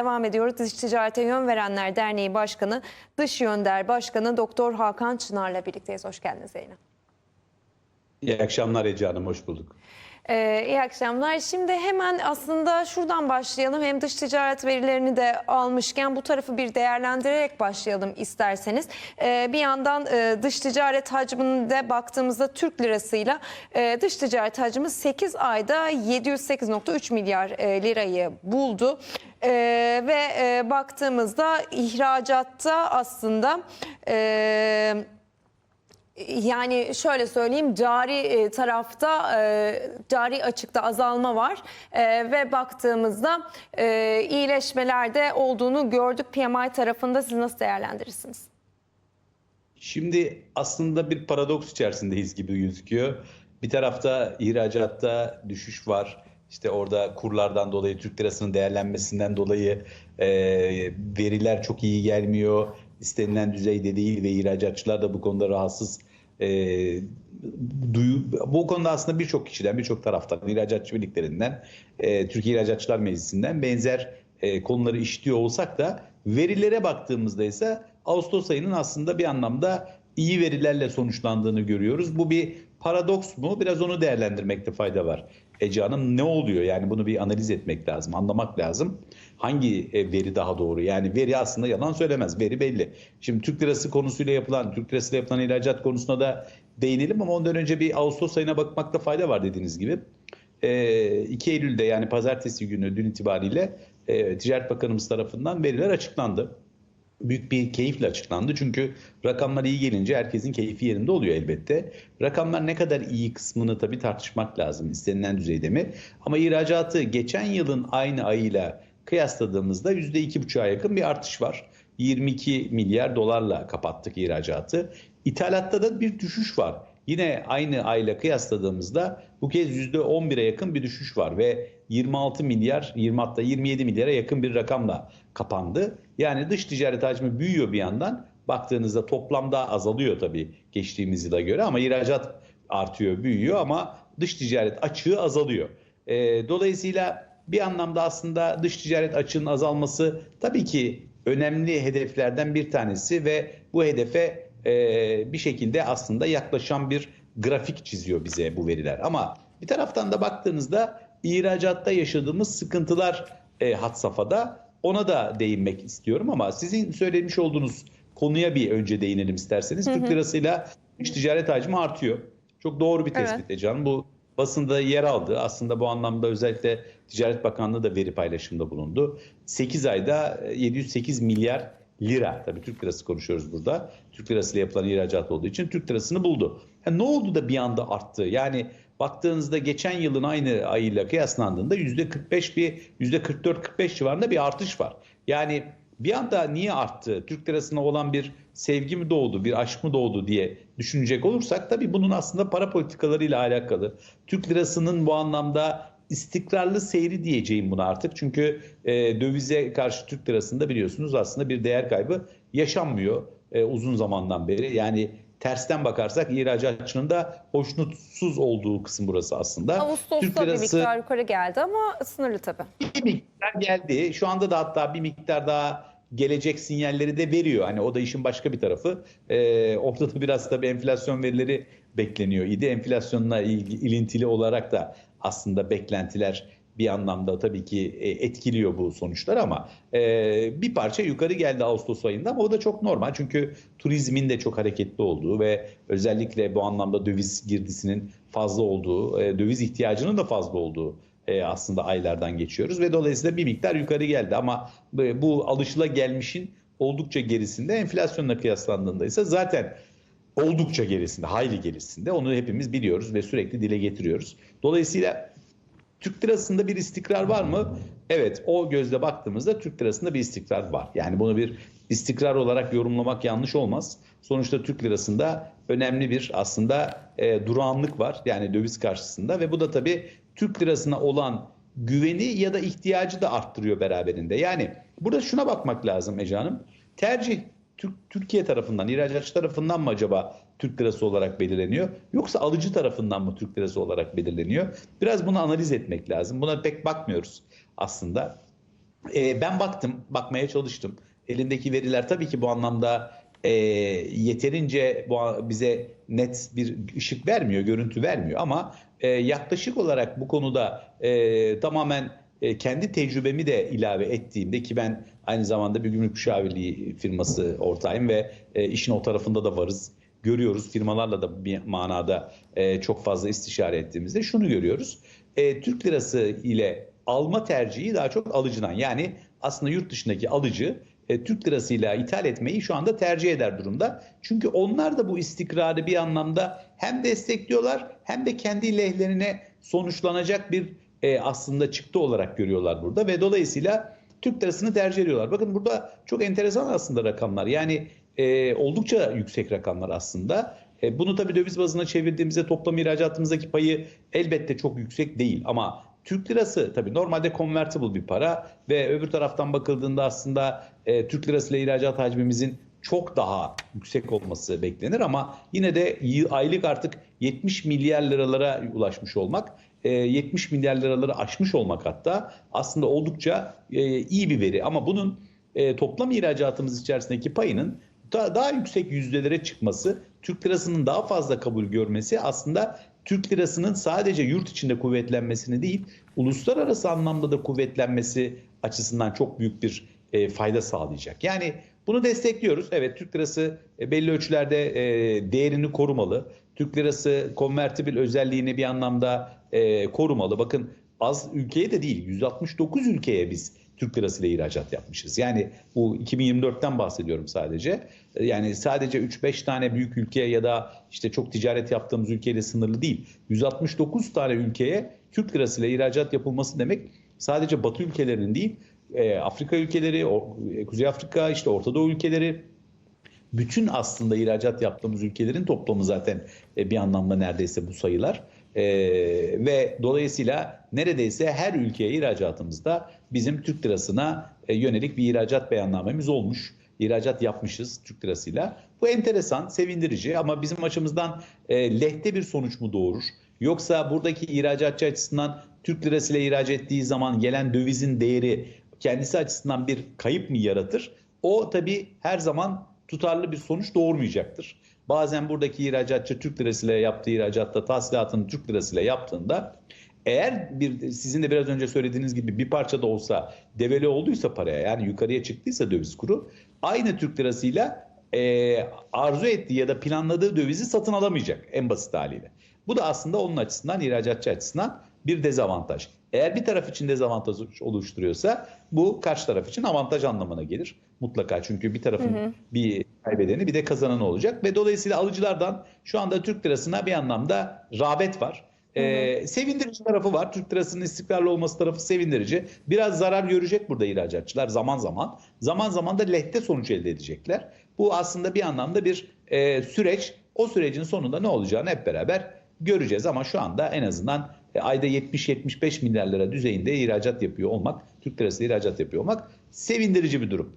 Devam ediyoruz. Dış Ticarete Yön Verenler Derneği Başkanı, Dış Yönder Başkanı Doktor Hakan Çınar'la birlikteyiz. Hoş geldiniz Zeynep. İyi akşamlar Ece Hanım, hoş bulduk. Ee, iyi akşamlar. Şimdi hemen aslında şuradan başlayalım. Hem dış ticaret verilerini de almışken bu tarafı bir değerlendirerek başlayalım isterseniz. Ee, bir yandan e, dış ticaret hacminde baktığımızda Türk lirasıyla e, dış ticaret hacmi 8 ayda 708.3 milyar e, lirayı buldu. Ee, ve e, baktığımızda ihracatta aslında... E, yani şöyle söyleyeyim cari e, tarafta e, cari açıkta azalma var E, ve baktığımızda iyileşmelerde olduğunu gördük PMI tarafında siz nasıl değerlendirirsiniz? Şimdi aslında bir paradoks içerisindeyiz gibi gözüküyor. Bir tarafta ihracatta düşüş var. İşte orada kurlardan dolayı, Türk lirasının değerlenmesinden dolayı e, veriler çok iyi gelmiyor. İstenilen düzeyde değil ve ihracatçılar da bu konuda rahatsız. E, duyu, bu konuda aslında birçok kişiden, birçok taraftan, ihracatçı birliklerinden, e, Türkiye İhracatçılar Meclisi'nden benzer e, konuları işliyor olsak da verilere baktığımızda ise Ağustos ayının aslında bir anlamda iyi verilerle sonuçlandığını görüyoruz. Bu bir paradoks mu? Biraz onu değerlendirmekte fayda var. Ece Hanım ne oluyor? Yani bunu bir analiz etmek lazım, anlamak lazım. Hangi e, veri daha doğru? Yani veri aslında yalan söylemez. Veri belli. Şimdi Türk lirası konusuyla yapılan, Türk lirasıyla yapılan ihracat konusuna da değinelim ama ondan önce bir Ağustos ayına bakmakta fayda var dediğiniz gibi. 2 Eylül'de yani pazartesi günü dün itibariyle e, Ticaret Bakanımız tarafından veriler açıklandı büyük bir keyifle açıklandı. Çünkü rakamlar iyi gelince herkesin keyfi yerinde oluyor elbette. Rakamlar ne kadar iyi kısmını tabii tartışmak lazım istenilen düzeyde mi? Ama ihracatı geçen yılın aynı ayıyla kıyasladığımızda %2,5'a yakın bir artış var. 22 milyar dolarla kapattık ihracatı. İthalatta da bir düşüş var. Yine aynı ayla kıyasladığımızda bu kez %11'e yakın bir düşüş var ve 26 milyar, 20 hatta 27 milyara yakın bir rakamla kapandı. Yani dış ticaret hacmi büyüyor bir yandan. Baktığınızda toplamda azalıyor tabii geçtiğimiz yıla göre ama ihracat artıyor, büyüyor ama dış ticaret açığı azalıyor. E, dolayısıyla bir anlamda aslında dış ticaret açığının azalması tabii ki önemli hedeflerden bir tanesi ve bu hedefe e, bir şekilde aslında yaklaşan bir grafik çiziyor bize bu veriler. Ama bir taraftan da baktığınızda ihracatta yaşadığımız sıkıntılar e, hat safhada ona da değinmek istiyorum ama sizin söylemiş olduğunuz konuya bir önce değinelim isterseniz. Hı hı. Türk lirasıyla dış ticaret hacmi artıyor. Çok doğru bir tespit evet. Ece Bu basında yer aldı. Aslında bu anlamda özellikle Ticaret Bakanlığı da veri paylaşımında bulundu. 8 ayda 708 milyar lira. Tabii Türk lirası konuşuyoruz burada. Türk lirasıyla yapılan ihracat olduğu için Türk lirasını buldu. Yani ne oldu da bir anda arttı? Yani baktığınızda geçen yılın aynı ayıyla kıyaslandığında %45 bir %44-45 civarında bir artış var. Yani bir anda niye arttı? Türk lirasına olan bir sevgi mi doğdu, bir aşk mı doğdu diye düşünecek olursak tabii bunun aslında para politikalarıyla alakalı. Türk lirasının bu anlamda istikrarlı seyri diyeceğim buna artık. Çünkü e, dövize karşı Türk lirasında biliyorsunuz aslında bir değer kaybı yaşanmıyor e, uzun zamandan beri. Yani tersten bakarsak ihracatçının da hoşnutsuz olduğu kısım burası aslında. Ağustos'ta Türk lirası, bir miktar yukarı geldi ama sınırlı tabii. Bir miktar geldi. Şu anda da hatta bir miktar daha gelecek sinyalleri de veriyor. Hani o da işin başka bir tarafı. Ee, orada da biraz tabii enflasyon verileri bekleniyor idi. Enflasyonla ilintili olarak da aslında beklentiler bir anlamda tabii ki etkiliyor bu sonuçlar ama e, bir parça yukarı geldi Ağustos ayında ama o da çok normal çünkü turizmin de çok hareketli olduğu ve özellikle bu anlamda döviz girdisinin fazla olduğu, e, döviz ihtiyacının da fazla olduğu e, aslında aylardan geçiyoruz ve dolayısıyla bir miktar yukarı geldi ama bu alışıla gelmişin oldukça gerisinde enflasyonla kıyaslandığında ise zaten oldukça gerisinde, hayli gerisinde. Onu hepimiz biliyoruz ve sürekli dile getiriyoruz. Dolayısıyla Türk lirasında bir istikrar var mı? Evet, o gözle baktığımızda Türk lirasında bir istikrar var. Yani bunu bir istikrar olarak yorumlamak yanlış olmaz. Sonuçta Türk lirasında önemli bir aslında e, durağanlık var. Yani döviz karşısında ve bu da tabii Türk lirasına olan güveni ya da ihtiyacı da arttırıyor beraberinde. Yani burada şuna bakmak lazım Ece Hanım. Tercih Türk, Türkiye tarafından, ihracatçı tarafından mı acaba Türk lirası olarak belirleniyor? Yoksa alıcı tarafından mı Türk lirası olarak belirleniyor? Biraz bunu analiz etmek lazım. Buna pek bakmıyoruz aslında. E, ben baktım, bakmaya çalıştım. Elindeki veriler tabii ki bu anlamda e, yeterince bu, bize net bir ışık vermiyor, görüntü vermiyor. Ama e, yaklaşık olarak bu konuda e, tamamen e, kendi tecrübemi de ilave ettiğimde ki ben aynı zamanda bir gümrük müşavirliği firması ortağıyım ve e, işin o tarafında da varız. Görüyoruz firmalarla da bir manada e, çok fazla istişare ettiğimizde şunu görüyoruz. E, Türk lirası ile alma tercihi daha çok alıcıdan. Yani aslında yurt dışındaki alıcı e, Türk lirasıyla ithal etmeyi şu anda tercih eder durumda. Çünkü onlar da bu istikrarı bir anlamda hem destekliyorlar hem de kendi lehlerine sonuçlanacak bir e, aslında çıktı olarak görüyorlar burada ve dolayısıyla Türk lirasını tercih ediyorlar. Bakın burada çok enteresan aslında rakamlar. Yani e, oldukça yüksek rakamlar aslında. E, bunu tabii döviz bazına çevirdiğimizde toplam ihracatımızdaki payı elbette çok yüksek değil. Ama Türk lirası tabii normalde convertible bir para ve öbür taraftan bakıldığında aslında e, Türk lirasıyla ihracat hacmimizin çok daha yüksek olması beklenir. Ama yine de aylık artık 70 milyar liralara ulaşmış olmak, e, 70 milyar liraları aşmış olmak hatta aslında oldukça e, iyi bir veri. Ama bunun e, toplam ihracatımız içerisindeki payının da- daha yüksek yüzdelere çıkması, Türk lirasının daha fazla kabul görmesi aslında Türk lirasının sadece yurt içinde kuvvetlenmesini değil, uluslararası anlamda da kuvvetlenmesi açısından çok büyük bir e, fayda sağlayacak. Yani bunu destekliyoruz. Evet Türk lirası e, belli ölçülerde e, değerini korumalı. Türk lirası konvertibil özelliğini bir anlamda e, korumalı. Bakın az ülkeye de değil 169 ülkeye biz Türk lirasıyla ihracat yapmışız. Yani bu 2024'ten bahsediyorum sadece. E, Yani sadece 3-5 tane büyük ülkeye ya da işte çok ticaret yaptığımız ülkeyle sınırlı değil. 169 tane ülkeye Türk lirasıyla ihracat yapılması demek sadece Batı ülkelerinin değil, e, Afrika ülkeleri, e, Kuzey Afrika, işte Orta Doğu ülkeleri, bütün aslında ihracat yaptığımız ülkelerin toplamı zaten bir anlamda neredeyse bu sayılar. E, ve dolayısıyla neredeyse her ülkeye ihracatımızda bizim Türk lirasına e, yönelik bir ihracat beyannamemiz olmuş. İhracat yapmışız Türk lirasıyla. Bu enteresan, sevindirici ama bizim açımızdan e, lehte bir sonuç mu doğurur? Yoksa buradaki ihracatçı açısından Türk lirasıyla ihraç ettiği zaman gelen dövizin değeri kendisi açısından bir kayıp mı yaratır? O tabii her zaman tutarlı bir sonuç doğurmayacaktır. Bazen buradaki ihracatçı Türk lirasıyla yaptığı ihracatta tahsilatını Türk lirasıyla yaptığında eğer bir sizin de biraz önce söylediğiniz gibi bir parça da olsa develi olduysa paraya yani yukarıya çıktıysa döviz kuru aynı Türk lirasıyla e, arzu ettiği ya da planladığı dövizi satın alamayacak en basit haliyle. Bu da aslında onun açısından ihracatçı açısından bir dezavantaj. Eğer bir taraf için dezavantaj oluşturuyorsa bu karşı taraf için avantaj anlamına gelir. Mutlaka çünkü bir tarafın bir kaybedeni bir de kazananı olacak ve dolayısıyla alıcılardan şu anda Türk lirasına bir anlamda rağbet var. Ee, sevindirici tarafı var. Türk lirasının istikrarlı olması tarafı sevindirici. Biraz zarar görecek burada ihracatçılar zaman zaman. Zaman zaman da lehte sonuç elde edecekler. Bu aslında bir anlamda bir e, süreç. O sürecin sonunda ne olacağını hep beraber göreceğiz ama şu anda en azından e, ayda 70-75 milyar lira düzeyinde ihracat yapıyor olmak, Türk lirası ihracat yapıyor olmak sevindirici bir durum.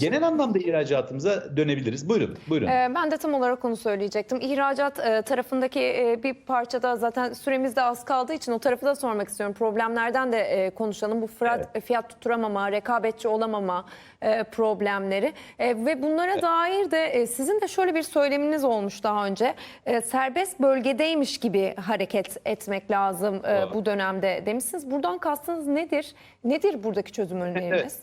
Genel anlamda ihracatımıza dönebiliriz. Buyurun, buyurun. Ee, Ben de tam olarak onu söyleyecektim. İhracat e, tarafındaki e, bir parçada zaten süremiz de az kaldığı için o tarafı da sormak istiyorum. Problemlerden de e, konuşalım. Bu fiyat, Evet. fiyat tutturamama, rekabetçi olamama e, problemleri E, ve bunlara dair de e, sizin de şöyle bir söyleminiz olmuş daha önce. E, Serbest bölgedeymiş gibi hareket etmek lazım e, bu dönemde demişsiniz. Buradan kastınız nedir? Nedir buradaki çözüm öneriniz? Evet.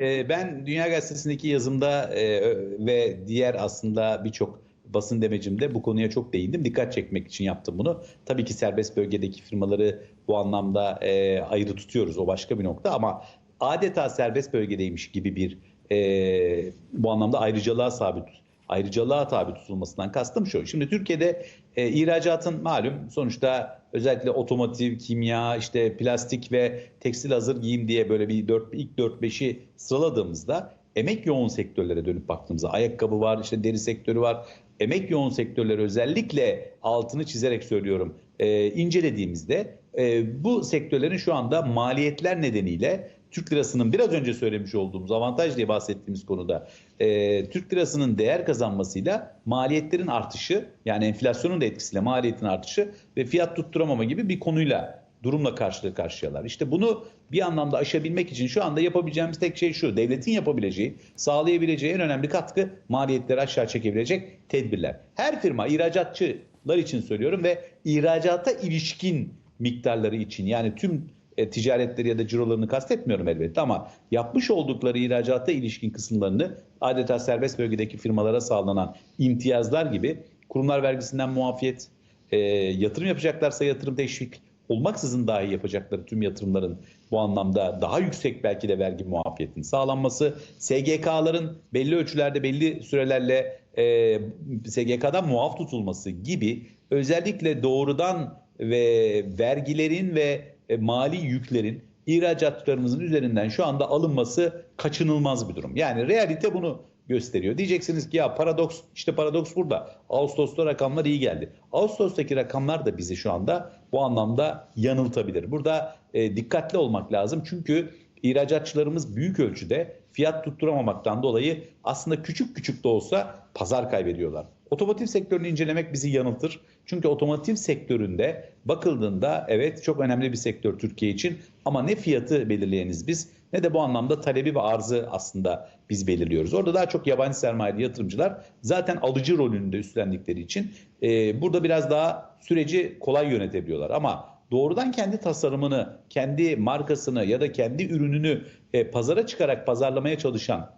Ee, Ben Dünya Gazetesi'ndeki yazımda e, ve diğer aslında birçok basın demecimde bu konuya çok değindim. Dikkat çekmek için yaptım bunu. Tabii ki serbest bölgedeki firmaları bu anlamda e, ayrı tutuyoruz. O başka bir nokta ama adeta serbest bölgedeymiş gibi bir e, bu anlamda ayrıcalığa sabit ayrıcalığa tabi tutulmasından kastım şu. Şimdi Türkiye'de e, ihracatın malum sonuçta özellikle otomotiv, kimya, işte plastik ve tekstil hazır giyim diye böyle bir dört, ilk 4-5'i sıraladığımızda emek yoğun sektörlere dönüp baktığımızda ayakkabı var, işte deri sektörü var. Emek yoğun sektörleri özellikle altını çizerek söylüyorum e, incelediğimizde e, bu sektörlerin şu anda maliyetler nedeniyle Türk lirasının biraz önce söylemiş olduğumuz avantaj diye bahsettiğimiz konuda e, Türk lirasının değer kazanmasıyla maliyetlerin artışı yani enflasyonun da etkisiyle maliyetin artışı ve fiyat tutturamama gibi bir konuyla durumla karşı karşıyalar. İşte bunu bir anlamda aşabilmek için şu anda yapabileceğimiz tek şey şu. Devletin yapabileceği, sağlayabileceği en önemli katkı maliyetleri aşağı çekebilecek tedbirler. Her firma ihracatçılar için söylüyorum ve ihracata ilişkin miktarları için yani tüm e, ticaretleri ya da cirolarını kastetmiyorum elbette ama yapmış oldukları ihracata ilişkin kısımlarını adeta serbest bölgedeki firmalara sağlanan imtiyazlar gibi kurumlar vergisinden muafiyet, e, yatırım yapacaklarsa yatırım teşvik olmaksızın dahi yapacakları tüm yatırımların bu anlamda daha yüksek belki de vergi muafiyetinin sağlanması, SGK'ların belli ölçülerde belli sürelerle e, SGK'dan muaf tutulması gibi özellikle doğrudan ve vergilerin ve e, mali yüklerin ihracatçılarımızın üzerinden şu anda alınması kaçınılmaz bir durum. Yani realite bunu gösteriyor. Diyeceksiniz ki ya paradoks işte paradoks burada. Ağustos'ta rakamlar iyi geldi. Ağustos'taki rakamlar da bizi şu anda bu anlamda yanıltabilir. Burada e, dikkatli olmak lazım. Çünkü ihracatçılarımız büyük ölçüde fiyat tutturamamaktan dolayı aslında küçük küçük de olsa pazar kaybediyorlar. Otomotiv sektörünü incelemek bizi yanıltır. Çünkü otomotiv sektöründe bakıldığında evet çok önemli bir sektör Türkiye için ama ne fiyatı belirleyeniz biz ne de bu anlamda talebi ve arzı aslında biz belirliyoruz. Orada daha çok yabancı sermayeli yatırımcılar zaten alıcı rolünü de üstlendikleri için e, burada biraz daha süreci kolay yönetebiliyorlar. Ama doğrudan kendi tasarımını, kendi markasını ya da kendi ürününü e, pazara çıkarak pazarlamaya çalışan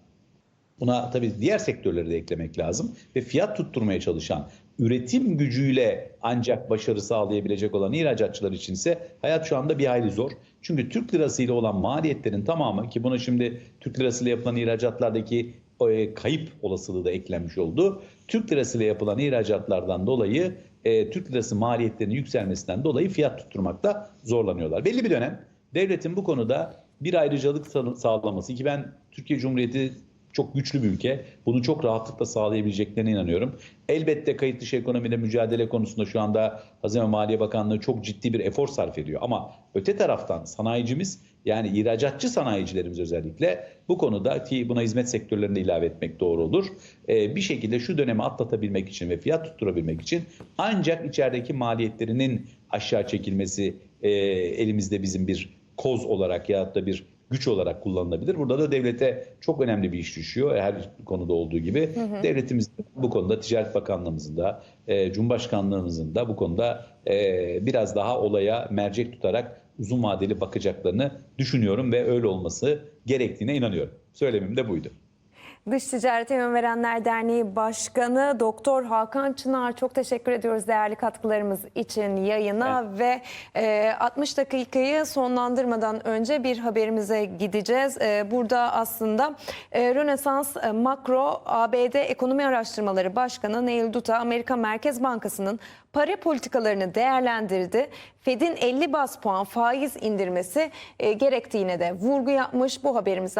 Buna tabii diğer sektörleri de eklemek lazım ve fiyat tutturmaya çalışan, üretim gücüyle ancak başarı sağlayabilecek olan ihracatçılar içinse hayat şu anda bir hayli zor. Çünkü Türk lirası ile olan maliyetlerin tamamı ki buna şimdi Türk lirası ile yapılan ihracatlardaki e, kayıp olasılığı da eklenmiş oldu. Türk lirası ile yapılan ihracatlardan dolayı e, Türk lirası maliyetlerinin yükselmesinden dolayı fiyat tutturmakta zorlanıyorlar. Belli bir dönem devletin bu konuda bir ayrıcalık sağ- sağlaması ki ben Türkiye Cumhuriyeti çok güçlü bir ülke. Bunu çok rahatlıkla sağlayabileceklerine inanıyorum. Elbette kayıt dışı ekonomiyle mücadele konusunda şu anda Hazine ve Maliye Bakanlığı çok ciddi bir efor sarf ediyor. Ama öte taraftan sanayicimiz yani ihracatçı sanayicilerimiz özellikle bu konuda ki buna hizmet sektörlerinde ilave etmek doğru olur. Ee, bir şekilde şu dönemi atlatabilmek için ve fiyat tutturabilmek için ancak içerideki maliyetlerinin aşağı çekilmesi e, elimizde bizim bir koz olarak ya da bir güç olarak kullanılabilir. Burada da devlete çok önemli bir iş düşüyor. Her konuda olduğu gibi. Devletimiz bu konuda Ticaret Bakanlığımızın da, e, Cumhurbaşkanlığımızın da bu konuda e, biraz daha olaya mercek tutarak uzun vadeli bakacaklarını düşünüyorum ve öyle olması gerektiğine inanıyorum. Söylemim de buydu. Dış Ticaret Emin Verenler Derneği Başkanı Doktor Hakan Çınar çok teşekkür ediyoruz değerli katkılarımız için yayına ve e, 60 dakikayı sonlandırmadan önce bir haberimize gideceğiz. E, burada aslında e, Rönesans e, Makro ABD Ekonomi Araştırmaları Başkanı Neil Duta Amerika Merkez Bankası'nın para politikalarını değerlendirdi. Fed'in 50 bas puan faiz indirmesi e, gerektiğine de vurgu yapmış bu haberimizden.